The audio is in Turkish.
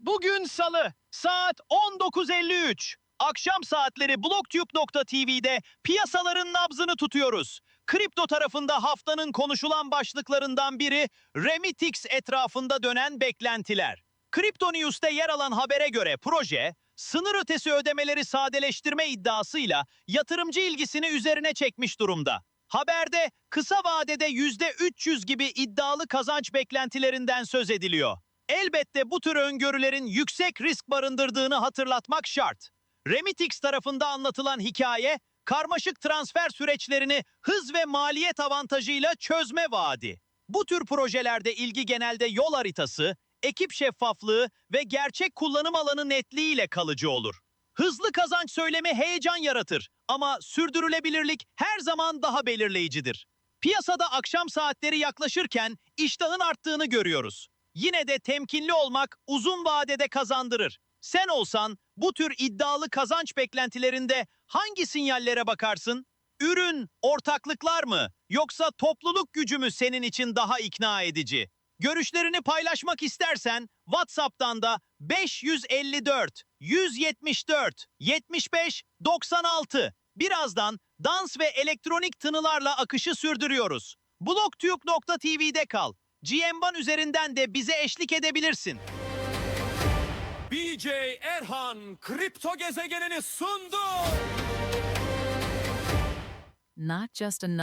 Bugün salı saat 19.53. Akşam saatleri blogtube.tv'de piyasaların nabzını tutuyoruz. Kripto tarafında haftanın konuşulan başlıklarından biri Remitix etrafında dönen beklentiler. Kripto News'te yer alan habere göre proje, sınır ötesi ödemeleri sadeleştirme iddiasıyla yatırımcı ilgisini üzerine çekmiş durumda. Haberde kısa vadede %300 gibi iddialı kazanç beklentilerinden söz ediliyor. Elbette bu tür öngörülerin yüksek risk barındırdığını hatırlatmak şart. Remitix tarafında anlatılan hikaye, karmaşık transfer süreçlerini hız ve maliyet avantajıyla çözme vaadi. Bu tür projelerde ilgi genelde yol haritası, ekip şeffaflığı ve gerçek kullanım alanı netliğiyle kalıcı olur. Hızlı kazanç söylemi heyecan yaratır ama sürdürülebilirlik her zaman daha belirleyicidir. Piyasada akşam saatleri yaklaşırken iştahın arttığını görüyoruz. Yine de temkinli olmak uzun vadede kazandırır. Sen olsan bu tür iddialı kazanç beklentilerinde hangi sinyallere bakarsın? Ürün, ortaklıklar mı yoksa topluluk gücü mü senin için daha ikna edici? Görüşlerini paylaşmak istersen WhatsApp'tan da 554 174 75 96 Birazdan dans ve elektronik tınılarla akışı sürdürüyoruz. Blogtube.tv'de kal. GMBan üzerinden de bize eşlik edebilirsin. BJ Erhan kripto gezegenini sundu. not just another